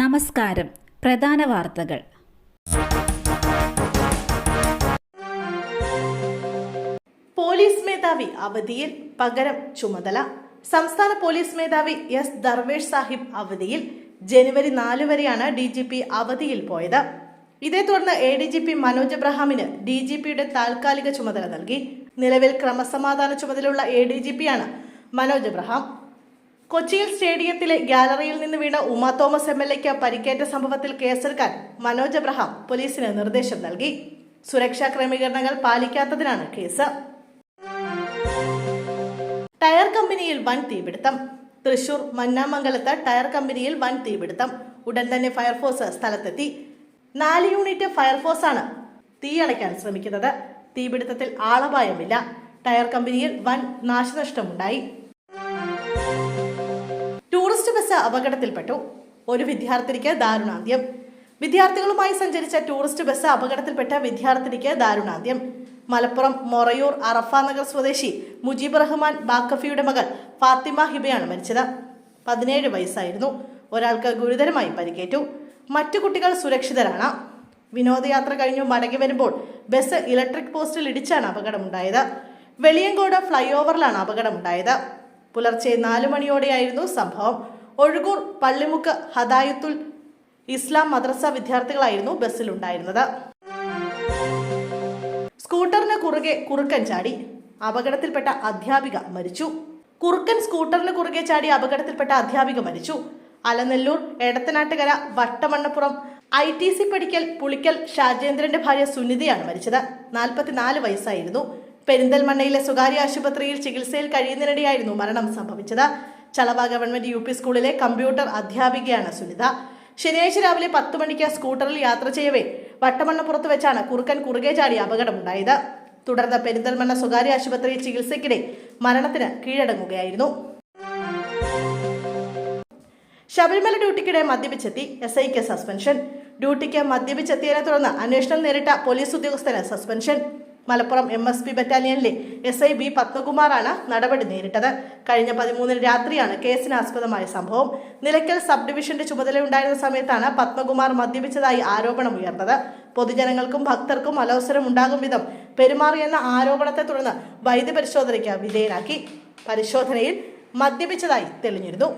നമസ്കാരം. പ്രധാന വാർത്തകൾ. പോലീസ് മേധാവി അവധിയിൽ പകരം ചുമതല. സംസ്ഥാന പോലീസ് മേധാവി എസ് ദർവേഷ് സാഹിബ് അവധിയിൽ ജനുവരി നാല് വരെയാണ് ഡി ജി പി അവധിയിൽ പോയത്. ഇതേ തുടർന്ന് A D G P Manoj എബ്രഹാമിന് D G പിയുടെ താൽക്കാലിക ചുമതല നൽകി. നിലവിൽ ക്രമസമാധാന ചുമതലയുള്ള എ ഡി ജി പിയാണ് മനോജ് എബ്രഹാം കൊച്ചിയിൽ സ്റ്റേഡിയത്തിലെ ഗാലറിയിൽ നിന്ന് വീണ ഉമ തോമസ് എം എൽ എക്ക് പരിക്കേറ്റ സംഭവത്തിൽ കേസെടുക്കാൻ മനോജ് അബ്രഹാം പോലീസിന് നിർദ്ദേശം നൽകി. സുരക്ഷാ ക്രമീകരണങ്ങൾ പാലിക്കാത്തതിനാണ് കേസ്. ടയർ കമ്പനിയിൽ വൻ തീപിടുത്തം. തൃശൂർ മന്നാമംഗലത്ത് ടയർ കമ്പനിയിൽ വൻ തീപിടുത്തം. ഉടൻ തന്നെ ഫയർഫോഴ്സ് സ്ഥലത്തെത്തി. നാല് യൂണിറ്റ് ഫയർഫോഴ്സാണ് തീയണയ്ക്കാൻ ശ്രമിക്കുന്നത്. തീപിടുത്തത്തിൽ ആളപായമില്ല. ടയർ കമ്പനിയിൽ വൻ നാശനഷ്ടമുണ്ടായി. അപകടത്തിൽപ്പെട്ടു. ഒരു വിദ്യാർത്ഥിനിക്ക് ദാരുണാന്ത്യം. വിദ്യാർത്ഥികളുമായി സഞ്ചരിച്ച ടൂറിസ്റ്റ് ബസ് അപകടത്തിൽപ്പെട്ട വിദ്യാർത്ഥിനിക്ക് ദാരുണാന്ത്യം. മലപ്പുറം മൊറയൂർ അറഫ നഗർ സ്വദേശി മുജീബ് റഹ്മാൻ ബാക്കഫിയുടെ മകൾ ഫാത്തിമ ഹിബയാണ് മരിച്ചത്. പതിനേഴ് വയസ്സായിരുന്നു. ഒരാൾക്ക് ഗുരുതരമായി പരിക്കേറ്റു. മറ്റു കുട്ടികൾ സുരക്ഷിതരാണ്. വിനോദയാത്ര കഴിഞ്ഞു മടങ്ങി വരുമ്പോൾ ബസ് ഇലക്ട്രിക് പോസ്റ്റിൽ ഇടിച്ചാണ് അപകടമുണ്ടായത്. വെളിയങ്കോട് ഫ്ലൈ ഓവറിലാണ് അപകടമുണ്ടായത്. പുലർച്ചെ നാലു മണിയോടെയായിരുന്നു സംഭവം. ഒഴുകൂർ പള്ളിമുക്ക് ഹദായത്തുൽ ഇസ്ലാം മദ്രസ വിദ്യാർത്ഥികളായിരുന്നു ബസ്സിലുണ്ടായിരുന്നത്. സ്കൂട്ടറിന് കുറുകെ കുറുക്കൻ ചാടി അപകടത്തിൽപ്പെട്ട അധ്യാപിക മരിച്ചു. കുറുക്കൻ സ്കൂട്ടറിന് കുറുകെ ചാടി അപകടത്തിൽപ്പെട്ട അധ്യാപിക മരിച്ചു. Alanallur Edathanattukara Vattamannappuram I T C Padikkal Pulikkal ഷാജേന്ദ്രന്റെ ഭാര്യ സുനിതയാണ് മരിച്ചത്. നാൽപ്പത്തിനാല് വയസ്സായിരുന്നു. പെരിന്തൽമണ്ണയിലെ സ്വകാര്യ ആശുപത്രിയിൽ ചികിത്സയിൽ കഴിയുന്നതിനിടെയായിരുന്നു മരണം സംഭവിച്ചത്. ചളവ ഗവൺമെന്റ് യു പി സ്കൂളിലെ കമ്പ്യൂട്ടർ അധ്യാപികയാണ് സുനിത. ശനിയാഴ്ച രാവിലെ പത്ത് മണിക്ക് സ്കൂട്ടറിൽ യാത്ര ചെയ്യവേ വട്ടമണ്ണപ്പുറത്ത് വെച്ചാണ് കുറുക്കൻ കുറുകെ ചാടി അപകടമുണ്ടായത്. തുടർന്ന് പെരിന്തൽമണ്ണ സ്വകാര്യ ആശുപത്രിയിൽ ചികിത്സയ്ക്കിടെ മരണത്തിന് കീഴടങ്ങുകയായിരുന്നു. ശബരിമല ഡ്യൂട്ടിക്കിടെ മദ്യപിച്ചെത്തി എസ് ഐക്ക് സസ്പെൻഷൻ. ഡ്യൂട്ടിക്ക് മദ്യപിച്ചെത്തിയതിനെ തുടർന്ന് അന്വേഷണം നേരിട്ട പോലീസ് ഉദ്യോഗസ്ഥന് suspension. Malappuram M S P ബറ്റാലിയനിലെ S I B പത്മകുമാറാണ് നടപടി നേരിട്ടത്. കഴിഞ്ഞ പതിമൂന്നിന് രാത്രിയാണ് കേസിന് ആസ്പദമായ സംഭവം. നിലയ്ക്കൽ സബ് ഡിവിഷന്റെ ചുമതലയുണ്ടായിരുന്ന സമയത്താണ് പത്മകുമാർ മദ്യപിച്ചതായി ആരോപണം ഉയർന്നത്. പൊതുജനങ്ങൾക്കും ഭക്തർക്കും അലോസരം ഉണ്ടാകും വിധം പെരുമാറിയെന്ന ആരോപണത്തെ തുടർന്ന് വൈദ്യപരിശോധനയ്ക്ക് വിധേയനാക്കി. പരിശോധനയിൽ മദ്യപിച്ചതായി തെളിഞ്ഞിരുന്നു.